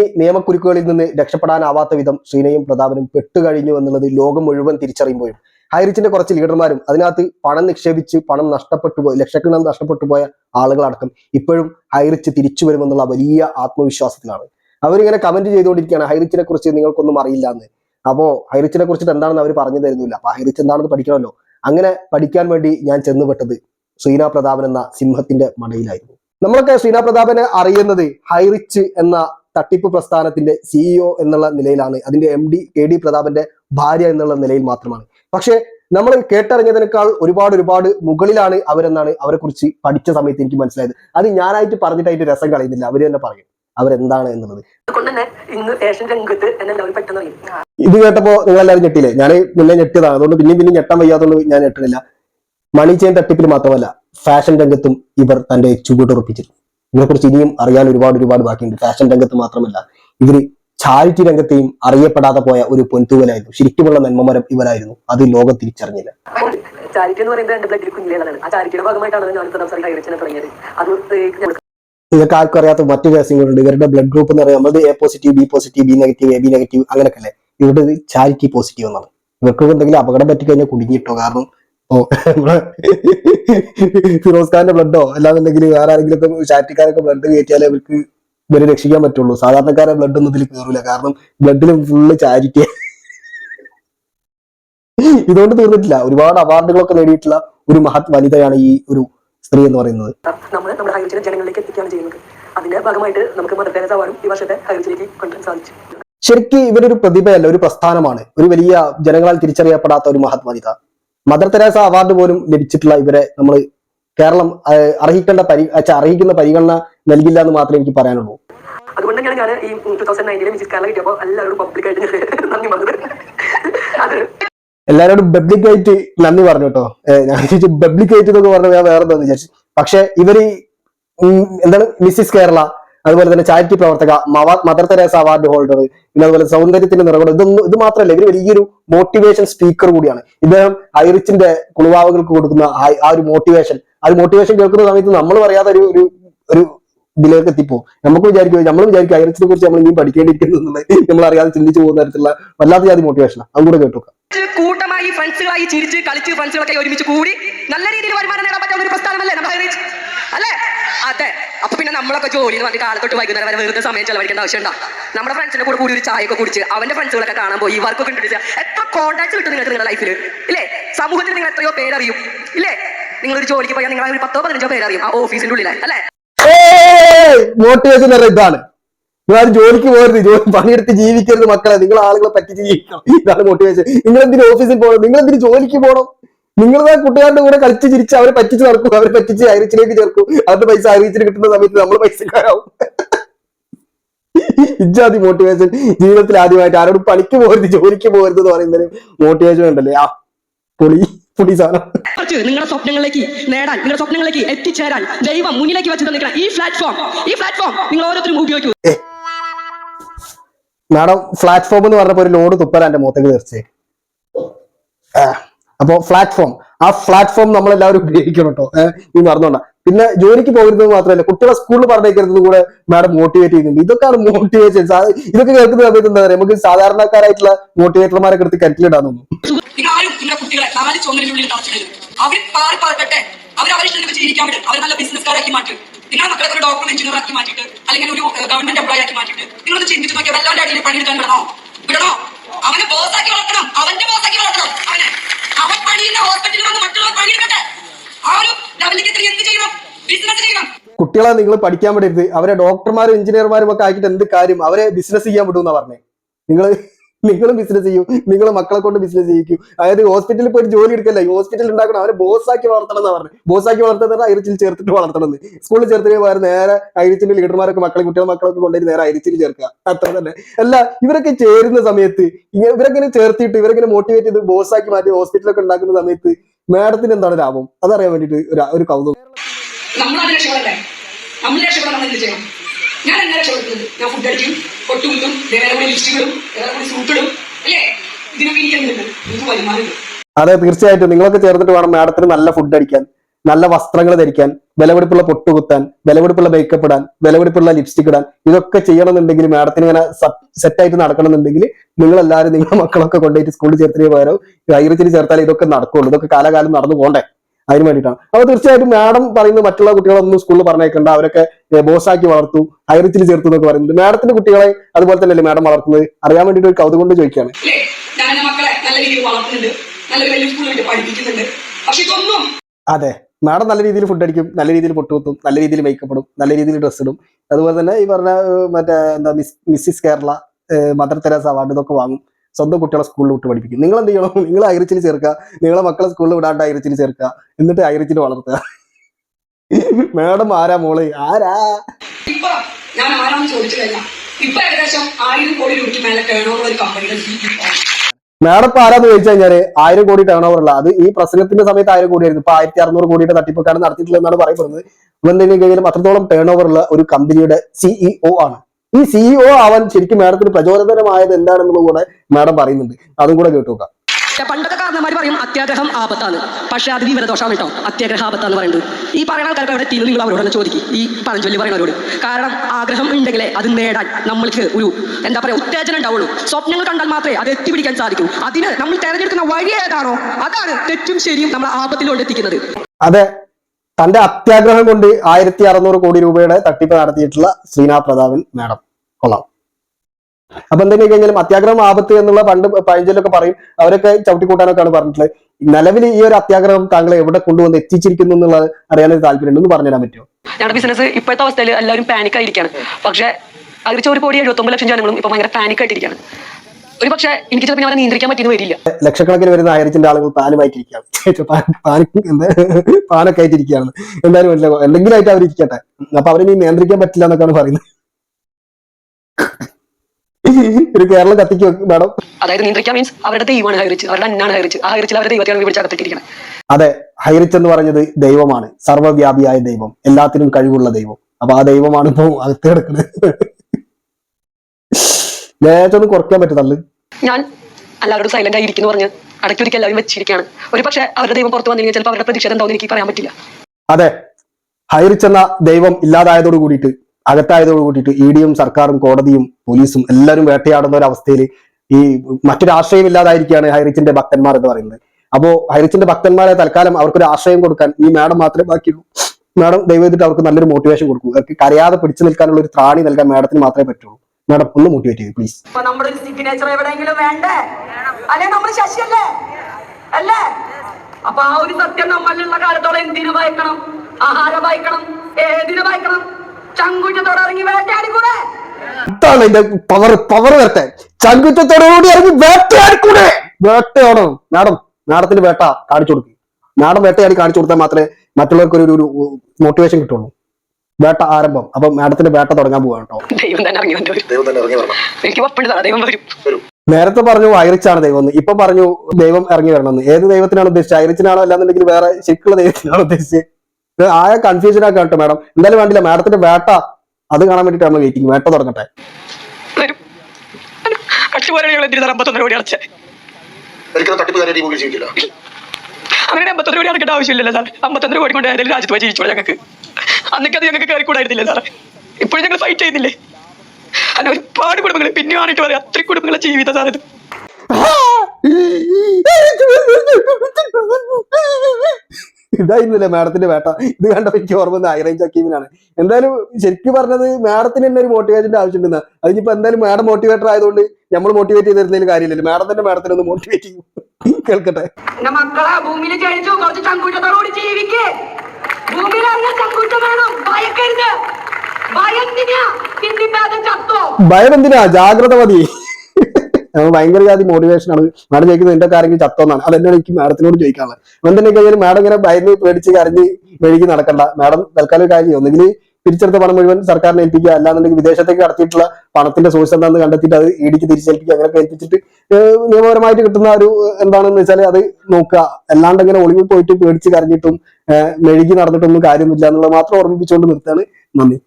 ഈ നിയമക്കുരുക്കുകളിൽ നിന്ന് രക്ഷപ്പെടാനാവാത്ത വിധം ശ്രീനയും പ്രതാപനും പെട്ടുകഴിഞ്ഞു എന്നുള്ളത് ലോകം മുഴുവൻ തിരിച്ചറിയുമ്പോഴും. ഹൈറിച്ചിന്റെ കുറച്ച് ലീഡർമാരും അതിനകത്ത് പണം നിക്ഷേപിച്ച് പണം നഷ്ടപ്പെട്ടു പോയ ലക്ഷക്കണക്കിന് നഷ്ടപ്പെട്ടു പോയ ആളുകളടക്കം ഇപ്പോഴും ഹൈറിച്ച് തിരിച്ചു വരുമെന്നുള്ള വലിയ ആത്മവിശ്വാസത്തിലാണ്. അവരിങ്ങനെ കമന്റ് ചെയ്തുകൊണ്ടിരിക്കുകയാണ് ഹൈറിച്ചിനെ കുറിച്ച് നിങ്ങൾക്കൊന്നും അറിയില്ല എന്ന്. അപ്പോ ഹൈറിച്ചിനെ കുറിച്ചിട്ട് എന്താണെന്ന് അവർ പറഞ്ഞു തരുന്നില്ല. അപ്പൊ ഹൈറിച്ച് എന്താണെന്ന് പഠിക്കണമല്ലോ. അങ്ങനെ പഠിക്കാൻ വേണ്ടി ഞാൻ ചെന്നുപെട്ടത് ശ്രീന പ്രതാപൻ എന്ന സിംഹത്തിന്റെ മടയിലായിരുന്നു നമ്മളൊക്കെ ശ്രീന പ്രതാപനെ അറിയുന്നത് ഹൈറിച്ച് എന്ന തട്ടിപ്പ് പ്രസ്ഥാനത്തിന്റെ സിഇഒ എന്നുള്ള നിലയിലാണ്. അതിന്റെ എം ഡി കെ ഡി പ്രതാപന്റെ ഭാര്യ എന്നുള്ള നിലയിൽ മാത്രമാണ്. പക്ഷേ നമ്മൾ കേട്ടറിഞ്ഞതിനേക്കാൾ ഒരുപാട് ഒരുപാട് മുകളിലാണ് അവരെന്നാണ് അവരെ കുറിച്ച് പഠിച്ച സമയത്ത് എനിക്ക് മനസ്സിലായത്. അത് ഞാനായിട്ട് പറഞ്ഞിട്ടായിട്ട് രസം കളയുന്നില്ല. അവർ തന്നെ പറയും അവരെന്താണ് എന്നുള്ളത്? ഇത് കേട്ടപ്പോ നിങ്ങൾ എല്ലാവരും ഞെട്ടിയില്ലേ ഞാൻ പിന്നെ ഞെട്ടിയതാണ്. അതുകൊണ്ട് പിന്നെയും പിന്നെ ഞെട്ടാൻ വയ്യാത്തതുകൊണ്ട് ഞാൻ ഞെട്ടണില്ല. മണി ചെയിൻ തട്ടിപ്പിൽ മാത്രമല്ല ഫാഷൻ രംഗത്തും ഇവർ തന്റെ ചുവടുറപ്പിച്ചിരുന്നു ഇതിനെക്കുറിച്ച് ഇനിയും അറിയാൻ ഒരുപാട് ഒരുപാട് ബാക്കിയുണ്ട്. ഫാഷൻ രംഗത്ത് മാത്രമല്ല ഇവർ ചാരിറ്റി രംഗത്തെയും അറിയപ്പെടാതെ പോയ ഒരു പൊൻതൂവലായിരുന്നു ശരിക്കുമുള്ള നന്മമരം ഇവരായിരുന്നു. അത് ലോകം തിരിച്ചറിഞ്ഞില്ല. ചാരിറ്റി എന്ന് പറയുന്നത് എന്റെ ബ്ലഡിൽ കുഞ്ഞിലേതാണ് ആ ചാരിറ്റിയുടെ ഭാഗമായിട്ടാണ് ഞാൻ തുടങ്ങിയത്. അത് ഇതൊക്കെ ആർക്കും അറിയാത്ത മറ്റു രഹസ്യങ്ങളുണ്ട്. ഇവരുടെ ബ്ലഡ് ഗ്രൂപ്പ് എന്ന് പറയുമ്പോൾ A positive B positive B negative A B negative അങ്ങനെയൊക്കെ അല്ലേ? ഇവരുടെ ചാരിറ്റി പോസിറ്റീവ് എന്നാണ്. ഇവർക്ക് എന്തെങ്കിലും അപകടം പറ്റി കഴിഞ്ഞാൽ കുടുങ്ങിയിട്ടോ കാരണം ഓ നമ്മളെ ഫിറോസ് ഖാന്റെ ബ്ലഡോ അല്ലാന്നുണ്ടെങ്കിൽ വേറെ ആരെങ്കിലും ഒക്കെ ചാറ്റിക്കാരൊക്കെ ബ്ലഡ് കയറ്റിയാലേ അവർക്ക് ഇവരെ രക്ഷിക്കാൻ പറ്റുള്ളൂ. സാധാരണക്കാരെ ബ്ലഡ് ഒന്നും ഇതിൽ കയറൂല. കാരണം ബ്ലഡിൽ ഫുള്ള് ചാരിറ്റി ഇതുകൊണ്ട് തീർന്നിട്ടില്ല. ഒരുപാട് അവാർഡുകളൊക്കെ നേടിയിട്ടുള്ള ഒരു മഹത് വനിതയാണ് ഈ ഒരു സ്ത്രീ എന്ന് പറയുന്നത്. നമ്മൾ നമ്മുടെ ഹൈറിച്ചിനെ ജനങ്ങളിലേക്ക് എത്തിക്കുകയാണ് ചെയ്യുന്നത്. അതിന്റെ ഭാഗമായിട്ട് നമുക്ക് മദർ തെരേസ അവാർഡും ഈ വർഷത്തെ ഹൈറിച്ചിലേക്ക് കൊണ്ടുവരാൻ സാധിച്ചു. ശരിക്കും ഇവരൊരു പ്രതിഭയല്ല ഒരു പ്രസ്ഥാനമാണ്. ഒരു വലിയ ജനങ്ങളാൽ തിരിച്ചറിയപ്പെടാത്ത ഒരു മഹത് വനിത. മദർ തെരേസ അവാർഡ് പോലും ലഭിച്ചിട്ടുള്ള ഇവരെ നമ്മൾ കേരളം അർഹിക്കേണ്ട പരി അർഹിക്കുന്ന പരിഗണന നൽകില്ല എന്ന് മാത്രമേ എനിക്ക് പറയാനുള്ളൂ. അതുകൊണ്ട് തന്നെയാണ് ഞാൻ ഈ ടൂ തൗസൻഡ് നയന്റീനിൽ മിസിസ് കേരള കിട്ടിയപ്പോൾ എല്ലാവരോടും പബ്ലിക്കായിട്ട് നന്ദി പറഞ്ഞത്. അത് എല്ലാവരോടും പബ്ലിക് ആയിട്ട് നന്ദി പറഞ്ഞു കേട്ടോ. ഞാൻ ചോദിച്ചു പബ്ലിക് ആയിട്ട് എന്നൊക്കെ പറഞ്ഞു ഞാൻ വേറെ എന്താന്ന് വിചാരിച്ചു. പക്ഷെ ഇവർ എന്താണ് മിസ്സിസ് കേരള അതുപോലെ തന്നെ ചാരിറ്റി പ്രവർത്തക മദർ തെരേസ അവാർഡ് ഹോൾഡർ പിന്നെ അതുപോലെ സൗന്ദര്യത്തിന്റെ നിറകുടം ഇതൊന്നും ഇത് മാത്രമല്ല ഇവർ വലിയൊരു മോട്ടിവേഷൻ സ്പീക്കർ കൂടിയാണ്. ഇദ്ദേഹം ഐറിച്ചിന്റെ കുളുവാവുകൾക്ക് കൊടുക്കുന്ന ആ- ഒരു മോട്ടിവേഷൻ ആ ഒരു മോട്ടിവേഷൻ കേൾക്കുന്ന സമയത്ത് നമ്മൾ പറയാതെ ഒരു ഒരു ഒരു ഇതിലേക്ക് എത്തിപ്പോ. നമുക്ക് വിചാരിക്കും നമ്മൾ വിചാരിക്കും ഐറിച്ചിനെ കുറിച്ച് നമ്മൾ ഇനിയും പഠിക്കേണ്ടിയിരിക്കുന്നു നമ്മൾ അറിയാതെ ചിന്തിച്ചു പോകുന്ന തരത്തിലുള്ള വല്ലാത്ത ജാതി മോട്ടിവേഷനാണ് അതും കൂടെ കേട്ടു കൂട്ടമായി ഫ്രണ്ട്സുകളായി ചിരിച്ച് കളിച്ച് ഫ്രണ്ട്സുകളൊക്കെ ഒരുമിച്ച് കൂടി നല്ല രീതിയിൽ വരുമാനം നേടാൻ പറ്റുന്ന ഒരു പ്രസ്ഥാനമല്ലേ നമ്മുടെ ഹൈറേഞ്ച് അല്ലേ? അതെ. അപ്പൊ പിന്നെ നമ്മളൊക്കെ ജോലിന്ന് എന്ന് കാലത്തോട്ട് വൈകുന്നേരം വരെ വെറുതെ സമയം ചെലവഴിക്കേണ്ട ആവശ്യമുണ്ടോ? നമ്മുടെ ഫ്രണ്ട്സിന്റെ കൂടെ കൂടി ഒരു ചായയൊക്കെ കുടിച്ച് അവന്റെ ഫ്രണ്ട്സുകളൊക്കെ കാണാൻ പോയി വർക്കൊക്കെ കണ്ടുപിടിച്ച എത്ര കോൺടാക്ട്സ് കിട്ടും നിങ്ങൾക്ക് നിങ്ങളുടെ ലൈഫിൽ ഇല്ലേ? സമൂഹത്തിൽ നിങ്ങൾ എത്രയോ പേരറിയും. ഇല്ലേ? നിങ്ങൾ ഒരു ജോലിക്ക് പോയാൽ നിങ്ങൾ ഒരു പത്തോ പതിനഞ്ചോ പേരറിയും ആ ഓഫീസിന്റെ ഉള്ളിലെ അല്ലേ? മോട്ടിവേഷൻ ഇതാണ്. നിങ്ങൾ ജോലിക്ക് പോകരുത്. ജോലി പണിയെടുത്ത് ജീവിക്കരുത് മക്കളെ. നിങ്ങൾ ആളുകളെ പറ്റിച്ച് ജീവിക്കണം. ഇതാണ് മോട്ടിവേഷൻ നിങ്ങൾ എന്തിനു ഓഫീസിൽ പോകണം? നിങ്ങൾ എന്തിനു ജോലിക്ക് പോകണം? നിങ്ങൾ കൂട്ടുകാരുടെ കൂടെ കളിച്ച് ചിരിച്ച് അവരെ പറ്റിച്ച് നടക്കും അവരെ പറ്റിച്ച് ഐറിച്ചിലേക്ക് ചേർക്കും. അവരുടെ പൈസ ഐറിച്ചിന് കിട്ടുന്ന സമയത്ത് നമ്മൾ പൈസക്കാരാവും. ഇജാതി മോട്ടിവേഷൻ ജീവിതത്തിൽ ആദ്യമായിട്ട് ആരോടും പണിക്ക് പോകരുത് ജോലിക്ക് പോകരുത് എന്ന് പറയുന്നതിന് മോട്ടിവേഷൻ ഉണ്ടല്ലേ? ആ പൊളി പുളി സാധനം. നിങ്ങളുടെ സ്വപ്നങ്ങളിലേക്ക് നേടാൻ നിങ്ങളുടെ സ്വപ്നങ്ങളിലേക്ക് എത്തിച്ചേരാൻ ദൈവം മുന്നിലേക്ക് വെച്ച് തന്നിരിക്കണം ഈ പ്ലാറ്റ്ഫോം ഈ പ്ലാറ്റ്ഫോം നിങ്ങൾ ഓരോരുത്തരും ഉപയോഗിക്കൂ. മാഡം പ്ലാറ്റ്ഫോം എന്ന് പറഞ്ഞപ്പോ ഒരു ലോഡ് തുപ്പല എന്റെ മുഖത്തേക്ക് തീർച്ചയായി അപ്പോ പ്ലാറ്റ്ഫോം ആ പ്ലാറ്റ്ഫോം നമ്മൾ എല്ലാവരും ഉപയോഗിക്കണം കേട്ടോ ഈ മറന്നോണ്ട. പിന്നെ ജോലിക്ക് പോകരുതെന്ന് മാത്രമല്ല കുട്ടികളെ സ്കൂളിൽ പറഞ്ഞേക്കരുതെന്ന് കൂടെ മാഡം മോട്ടിവേറ്റ് ചെയ്യുന്നുണ്ട്. ഇതൊക്കെയാണ് മോട്ടിവേഷൻ ഇതൊക്കെ കേൾക്കുന്ന സമയത്ത് എന്താ പറയുക നമുക്ക് സാധാരണക്കാരായിട്ടുള്ള മോട്ടിവേറ്റർമാരെ എടുത്ത് കറ്റിലിടാൻ തോന്നുന്നു കുട്ടികളെ അവർ പാറി പറക്കട്ടെ അവർ അവർ നല്ല അല്ലെങ്കിൽ ഒരു ഗവൺമെന്റ് ആക്കി അവനെ ബോസാക്കി വളർത്തണം. അവന്റെ ബോസാക്കി വളർത്തണം. അവനെ. അവൻ പണിയുന്ന ഹോസ്പിറ്റലിൽ വന്ന് മറ്റുള്ളവർ പണിയെടുക്കട്ടെ. ആ ഒരു എന്ത് ചെയ്യണം? ബിസിനസ് ചെയ്യണം. കുട്ടികളെ നിങ്ങൾ പഠിക്കാൻ വിടരുത്. അവരെ ഡോക്ടർമാരും എഞ്ചിനീയർമാരും ഒക്കെ ആക്കിയിട്ട് എന്ത് കാര്യം അവരെ ബിസിനസ് ചെയ്യാൻ വിടുമെന്നാ പറഞ്ഞേ. നിങ്ങൾ നിങ്ങളും ബിസിനസ് ചെയ്യൂ. നിങ്ങൾ മക്കളെ കൊണ്ട് ബിസിനസ് ചെയ്യിക്കൂ. അതായത് ഹോസ്പിറ്റലിൽ പോയി ജോലി എടുക്കല്ല? ഈ ഹോസ്പിറ്റൽ ഉണ്ടാക്കണം അവരെ ബോസാക്കി വളർത്തണം എന്ന് പറഞ്ഞു. ബോസാക്കി വളർത്തുന്നത് അരിച്ചിൽ ചേർത്തിട്ട് വളർത്തണം സ്കൂളിൽ ചേർത്തിട്ട് പകരം നേരെ അരിച്ചിന്റെ ലീഡർമാരൊക്കെ മക്കളെ കുട്ടികളെ മക്കളൊക്കെ കൊണ്ടുവരും നേരെ അരിച്ചിൽ ചേർക്കുക. അത്ര തന്നെ. അല്ല ഇവരൊക്കെ ചേരുന്ന സമയത്ത് ഇവരൊക്കെ ചേർത്തിട്ട് ഇവരൊക്കെ മോട്ടിവേറ്റ് ചെയ്ത് ബോസാക്കി മാറ്റി ഹോസ്പിറ്റലൊക്കെ ഉണ്ടാക്കുന്ന സമയത്ത് മാഡത്തിന് എന്താണ് ലാഭം? അതറിയാൻ വേണ്ടിയിട്ട് ഒരു- കൗതുകം. നമ്മൾ ചെയ്യണം? ഞാൻ എങ്ങനെ ചോദിക്കുന്നത് ഞാൻ ഫുഡ് അടിക്കും ഒട്ടുമുട്ടും കൂടി ലിസ്റ്റുകളും കൂടി സൂട്ടിടും അല്ലേ? ഇതിനൊക്കെ എനിക്ക് എനിക്ക് വരുമാനമുണ്ട്. അതെ തീർച്ചയായിട്ടും. നിങ്ങളൊക്കെ ചേർന്നിട്ട് വേണം മാഡത്തിന് നല്ല ഫുഡ് അടിക്കാൻ നല്ല വസ്ത്രങ്ങൾ ധരിക്കാൻ വിലപിടിപ്പുള്ള പൊട്ടുകുത്താൻ വിലപിടിപ്പുള്ള മേക്കപ്പ് ഇടാൻ വിലപിടിപ്പുള്ള ലിപ്സ്റ്റിക് ഇടാൻ ഇതൊക്കെ ചെയ്യണമെന്നുണ്ടെങ്കിൽ മാഡത്തിന് ഇങ്ങനെ സെറ്റായിട്ട് നടക്കണമെന്നുണ്ടെങ്കിൽ നിങ്ങൾ എല്ലാവരും നിങ്ങളുടെ മക്കളൊക്കെ കൊണ്ടുപോയിട്ട് സ്കൂളിൽ ചേർത്തിന് പകരം ഹൈറിച്ചിൽ ചേർത്താൽ ഇതൊക്കെ നടക്കുള്ളൂ. ഇതൊക്കെ കാലകാലം നടന്നു പോകണ്ടേ? അതിന് വേണ്ടിയിട്ടാണ്. അപ്പൊ തീർച്ചയായിട്ടും മാഡം പറയുന്നത് മറ്റുള്ള കുട്ടികളൊന്നും സ്കൂളിൽ പറഞ്ഞേക്കണ്ട. അവരൊക്കെ ബോസാക്കി വളർത്തു ഹൈറിച്ചിൽ ചേർത്തു എന്നൊക്കെ പറയുന്നത് മാഡത്തിന്റെ കുട്ടികളെ അതുപോലെ തന്നെയല്ലേ മാഡം വളർത്തുന്നത്? അറിയാൻ വേണ്ടിയിട്ട് ഒരു കൗതുകൊണ്ട് ചോദിക്കാണ് ചോദിക്കുകയാണ്. അല്ലേ ഞാൻ എന്റെ മക്കളെ നല്ല രീതിയിൽ വളർത്തുന്നുണ്ട്. നല്ലൊരു വലിയ സ്കൂളിൽ വിട്ട് പഠിപ്പിക്കുന്നുണ്ട്. പക്ഷെ ഇതൊന്നും അതെ മാഡം നല്ല രീതിയിൽ ഫുഡ് അടിക്കും നല്ല രീതിയിൽ പൊട്ടുകുത്തും നല്ല രീതിയിൽ മേക്കപ്പ് ഇടും നല്ല രീതിയിൽ ഡ്രസ്സ് ഇടും. അതുപോലെ തന്നെ ഈ പറഞ്ഞ മറ്റേ എന്താ Miss Mrs Kerala Mother Teresa award ഇതൊക്കെ വാങ്ങും. സ്വന്തം കുട്ടികളെ സ്കൂളിൽ വിട്ട് പഠിപ്പിക്കും. നിങ്ങൾ എന്ത് ചെയ്യണം? നിങ്ങൾ ഐറിച്ചിൽ ചേർക്കുക. നിങ്ങളെ മക്കളെ സ്കൂളിൽ വിടാണ്ട് ഐറിച്ചിൽ ചേർക്കുക. എന്നിട്ട് ഐറിച്ചിൽ വളർത്തുക. മാഡം ആരാ മോളെ? ആരാ? ഇപ്പൊ ഞാൻ ആരാന്ന് ചോദിച്ചു കഴിഞ്ഞാൽ ഇപ്പൊ ഏകദേശം ആയിരം കോടി രൂപയ്ക്ക് മേലെ ടേൺ ഓവർ ഒരു കമ്പനിയുടെ സിഇഒ മാഡം ഇപ്പൊ ആരാന്ന് ചോദിച്ചു കഴിഞ്ഞാൽ ആയിരം കോടി ടേൺ ഓവർ ഉള്ള അത് ഈ പ്രസംഗത്തിന്റെ സമയത്ത് ആയിരം കോടിയായിരുന്നു ഇപ്പൊ ആയിരത്തി അറുന്നൂറ് കോടിയുടെ തട്ടിപ്പൊക്കെയാണ് നടത്തിയിട്ടുള്ളതെന്നാണ് പറയപ്പെടുന്നത് എന്തെങ്കിലും കഴിഞ്ഞാലും അത്രത്തോളം ടേൺ ഓവർ ഉള്ള ഒരു കമ്പനിയുടെ സിഇഒ ആണ്. ഈ സിഇഒ ആവാൻ ശരിക്കും മാഡത്തിന് പ്രചോദനമായത് എന്താണെന്നുള്ളത് കൂടെ മാഡം പറയുന്നുണ്ട്. അതും കൂടെ കേട്ടു നോക്കാം. പണ്ടത്തെ കാരണന്മാർ പറയും അത്യാഗ്രഹം ആപത്താണ്. പക്ഷേ അത് വിവരദോഷമാണ് കേട്ടോ. അത്യാഗ്രഹ ആപത്താന്ന് പറയുന്നത്. ഈ പറയുന്ന ആൾക്കാർക്ക് അവിടെ എത്തിയത് നിങ്ങൾ അവരോട് തന്നെ ചോദിക്കും. ഈ പഴഞ്ചൊല്ലി പറയുന്നവരോട് കാരണം ആഗ്രഹം ഉണ്ടെങ്കിലേ അത് നേടാൻ നമ്മൾക്ക് ഒരു എന്താ പറയുക ഉത്തേജനം ഉണ്ടാവുള്ളൂ. സ്വപ്നങ്ങൾ കണ്ടാൽ മാത്രമേ അത് എത്തിപ്പിടിക്കാൻ സാധിക്കൂ. അതിന് നമ്മൾ തെരഞ്ഞെടുക്കുന്ന വഴി ഏതാണോ അതാണ് തെറ്റും ശരിയും നമ്മൾ ആപത്തിലോട്ട് എത്തിക്കുന്നത്. അതെ. തന്റെ അത്യാഗ്രഹം കൊണ്ട് ആയിരത്തി അറുന്നൂറ് കോടി രൂപയുടെ തട്ടിപ്പ് നടത്തിയിട്ടുള്ള ശ്രീനാഥ് പ്രതാപൻ മാഡം. കൊള്ളാം. അപ്പൊ എന്തെങ്കിലും കഴിഞ്ഞാലും അത്യാഗ്രഹം ആപത്ത് എന്നുള്ള പണ്ട് പഴഞ്ചൊല്ലൊക്കെ പറയും. അവരൊക്കെ ചവിട്ടിക്കൂട്ടാനൊക്കെയാണ് പറഞ്ഞിട്ടുള്ളത്. നിലവിൽ ഈ ഒരു അത്യാഗ്രഹം താങ്കൾ എവിടെ കൊണ്ടുവന്ന് എത്തിച്ചിരിക്കുന്നു എന്നുള്ളത് അറിയാനൊരു താല്പര്യം ഒന്ന് പറഞ്ഞുതരാൻ പറ്റുമോ? ഞങ്ങളുടെ ബിസിനസ് ഇപ്പോഴത്തെ അവസ്ഥയിൽ എല്ലാവരും പാനിക് ആയിരിക്കാണ്. പക്ഷേ അതിൽ ഒരു കോടി എഴുപത്തൊമ്പത് ലക്ഷം ജനങ്ങളും ഇപ്പൊ ഭയങ്കര പാനിക് ആയിട്ടിരിക്കുകയാണ് ഒരു പക്ഷേ എനിക്ക് ചിലപ്പോൾ അവരെ നിയന്ത്രിക്കാൻ പറ്റിയെന്ന് വരില്ല. ലക്ഷക്കണക്കിന് വരുന്ന ആയിരത്തിന്റെ ആളുകൾ പാനുമായിട്ടിരിക്കുകയാണ് പാനൊക്കെ ആയിട്ടിരിക്കുകയാണ്. എന്തായാലും എന്തെങ്കിലും ആയിട്ട് അവർ ഇരിക്കട്ടെ അപ്പൊ അവരെ നിയന്ത്രിക്കാൻ പറ്റില്ല എന്നൊക്കെയാണ് പറയുന്നത്. ഒരു കേരളം കത്തിക്ക് മാഡം. അതായത് നിയന്ത്രിക്കാൻ മീൻസ് അവരുടെ ദൈവമാണ് ഹൈറിച്ച്. അവരുടെ അന്നാണ് ഹൈറിച്ച്. ആ ഹൈറിച്ചിൽ അവരുടെ ദൈവത്തെയാണ് വിളിച്ച് വിളിച്ചകത്തിട്ടിരിക്കുന്നത് അതെ ഹൈറിച്ച് എന്ന് പറഞ്ഞത് ദൈവമാണ്. സർവവ്യാപിയായ ദൈവം. എല്ലാത്തിനും കഴിവുള്ള ദൈവം. അപ്പൊ ആ ദൈവമാണ് ഇപ്പൊ അകത്ത് കിടക്കുന്നത് ലേശൊന്നും കുറയ്ക്കാൻ പറ്റും തള്ളു. ഞാൻ എല്ലാവരോടും സൈലന്റ് ആയിരിക്കുന്നു പറഞ്ഞ് അടയ്ക്കൊരിക്കൽ എല്ലാവരും വെച്ചിരിക്കുകയാണ് ഒരു പക്ഷേ അവരുടെ ദൈവം പുറത്ത് വന്നില്ലെങ്കിൽ ചിലപ്പോൾ അവരുടെ പ്രതീക്ഷ എന്താണെന്ന് എനിക്ക് പറയാൻ പറ്റില്ല. അതെ ഹൈറിച്ച് എന്ന ദൈവം ഇല്ലാതായതോട് കൂടിയിട്ട് അകത്തായതോട് കൂടിയിട്ട് ഇ ഡിയും സർക്കാരും കോടതിയും പോലീസും എല്ലാവരും വേട്ടയാടുന്ന ഒരു അവസ്ഥയിൽ ഈ മറ്റൊരു ആശ്രയം ഇല്ലാതായിരിക്കുകയാണ് ഹൈറിച്ചിന്റെ ഭക്തന്മാർ എന്ന് പറയുന്നത്. അപ്പോ ഹൈറിച്ചിന്റെ ഭക്തന്മാരെ തൽക്കാലം അവർക്കൊരു ആശ്രയം കൊടുക്കാൻ ഈ മാഡം മാത്രമേ ബാക്കിയുള്ളൂ. മാഡം ദയവ് ചെയ്തിട്ട് അവർക്ക് നല്ലൊരു മോട്ടിവേഷൻ കൊടുക്കൂ. അവർക്ക് കരയാതെ പിടിച്ചു നിൽക്കാനുള്ള ഒരു ത്രാണി നൽകാൻ മാഡത്തിന് മാത്രമേ പറ്റുള്ളൂ. മാഡം ഒന്ന് മോട്ടിവേറ്റ് ചെയ്യൂ പ്ലീസ് നമ്മുടെ ഒരു സിഗ്നേച്ചർ നമ്മൾ അല്ലേ അപ്പൊ ആ ഒരു സത്യം നമ്മളിലുള്ള കാലത്തോളം എന്തിനു വായിക്കണം ആഹാരം വായിക്കണം ഏതിനു വായിക്കണം ചങ്കുറ്റത്തോടെ ഇറങ്ങി വേട്ടയാടിക്കൂടെ ഇതാണ് ഇതിന്റെ പവർ പവർ വരട്ടെ. ചങ്കുറ്റത്തോടുകൂടി ഇറങ്ങി വേട്ടയാടിക്കൂടെ വേട്ടയാണോ? മാഡം മാഡത്തിന് വേട്ട കാണിച്ചു കൊടുക്കും. മാഡം വേട്ടയാടി കാണിച്ചു കൊടുത്താൽ മാത്രമേ മറ്റുള്ളവർക്ക് ഒരു ഒരു മോട്ടിവേഷൻ കിട്ടുള്ളൂ. വേട്ട ആരംഭം. അപ്പൊ മാഡത്തിന്റെ വേട്ട തുടങ്ങാൻ പോവാണ് കേട്ടോ. ദൈവം തന്നെ ഇറങ്ങി ദൈവം തന്നെ ഇറങ്ങി വരണം. എനിക്ക് ഉറപ്പുണ്ട് ദൈവം വരും. നേരത്തെ പറഞ്ഞു ഐറിച്ചാണ് ദൈവം എന്ന്. ഇപ്പൊ പറഞ്ഞു ദൈവം ഇറങ്ങി വരണമെന്ന്. ഏത് ദൈവത്തിനാണ് ഉദ്ദേശിച്ചത്? ഐറിച്ചിനാണോ അല്ലാന്നുണ്ടെങ്കിൽ വേറെ ശരിക്കുള്ള ദൈവത്തിനാണോ ഉദ്ദേശിച്ചത്? ആയ കൺഫ്യൂഷൻ ആക്കാൻ കേട്ടോ മാഡം എന്തായാലും വേണ്ടില്ല മാഡത്തിന്റെ വേട്ട അത് കാണാൻ വേണ്ടിട്ട് നമ്മൾ വെയിറ്റിംഗ് വേട്ട തുടങ്ങട്ടെ. അങ്ങനെ അമ്പത്തൊന്നര കോടി അടക്കേണ്ട ആവശ്യമില്ലല്ലോ സാർ അമ്പത്തൊന്നര കോടി കൊണ്ട് ഏതെങ്കിലും രാജ്യത്ത് പോയി ജീവിച്ചോളൂ ഞങ്ങൾക്ക്? അന്നൊക്കെ അത് ഞങ്ങൾക്ക് കയറിക്കൂടായിരുന്നില്ലേ സാറേ? ഇപ്പോഴും ഞങ്ങൾ ഫൈറ്റ് ചെയ്യുന്നില്ലേ? അല്ല ഒരുപാട് കുടുംബങ്ങൾ പിന്നെ ആണിട്ട് പറയാം. അത്രയും കുടുംബങ്ങളെ ജീവിതം സാർ ഇത്. ഇതായിരുന്നില്ലേ മാഡത്തിന്റെ വേട്ട? ഇത് കണ്ടപ്പോ എനിക്ക് ഓർമ്മ വന്ന ഐറേഞ്ച് അക്കീമിനാണ് എന്തായാലും ശരിക്കും പറഞ്ഞത് മാഡത്തിന് തന്നെ ഒരു മോട്ടിവേഷന്റെ ആവശ്യമുണ്ടെന്ന്. അതിനിപ്പോ എന്തായാലും മാഡം മോട്ടിവേറ്റർ ആയതുകൊണ്ട് നമ്മൾ മോട്ടിവേറ്റ് ചെയ്ത് തരുന്നതിൽ കാര്യമില്ലല്ലോ. മാഡം തന്നെ മാഡത്തിനെ ഒന്ന് മോട്ടിവേറ്റ് ചെയ്യും. കേൾക്കട്ടെ. മക്കളെ ഭൂമിയിൽ ജനിച്ചു. കുറച്ച് ചങ്കൂറ്റത്തോടുകൂടി ജീവിക്കേ. ഭൂമിയിൽ അങ്ങനെ ചങ്കൂറ്റം വേണം. ഭയക്കരുത്. ഭയത്തിനാ. പിന്നിപ്പാതം ചത്തോ. ഭയം എന്തിനാ ജാഗ്രത മതി. ഭയങ്കര ജാതി മോട്ടിവേഷൻ ആണ്. മാഡം ചോദിക്കുന്നത് എന്റെ കാര്യങ്ങൾ ചത്തോന്നാണ് അതെന്നോട് എനിക്ക് മാഡത്തിനോട് ചോദിക്കാനുള്ളത്. അപ്പം തന്നെ കഴിഞ്ഞാൽ മാഡം ഇങ്ങനെ ഭയന്ന് പേടിച്ച് കരഞ്ഞ് മെഴുകി നടക്കണ്ട. മാഡം തൽക്കാലം കാര്യം ചെയ്യും. ഒന്നുകിൽ പിരിച്ചെടുത്ത പണം മുഴുവൻ സർക്കാരിനെ ഏൽപ്പിക്കുക. അല്ലാന്നുണ്ടെങ്കിൽ വിദേശത്തേക്ക് കടത്തിയിട്ടുള്ള പണത്തിന്റെ സോഴ്സ് എന്താണെന്ന് കണ്ടെത്തിയിട്ട് അത് ഇടിക്ക് തിരിച്ചേൽപ്പിക്കുക അങ്ങനെയൊക്കെ ഏൽപ്പിച്ചിട്ട് നിയമപരമായിട്ട് കിട്ടുന്ന ഒരു എന്താണെന്ന് വെച്ചാൽ അത് നോക്കുക. അല്ലാണ്ട് ഇങ്ങനെ ഒളിവിൽ പോയിട്ട് പേടിച്ച് കരഞ്ഞിട്ടും മെഴുകി നടന്നിട്ടൊന്നും കാര്യമില്ല എന്നുള്ളത് മാത്രം ഓർമ്മിപ്പിച്ചുകൊണ്ട് നിർത്തുകയാണ്. നന്ദി.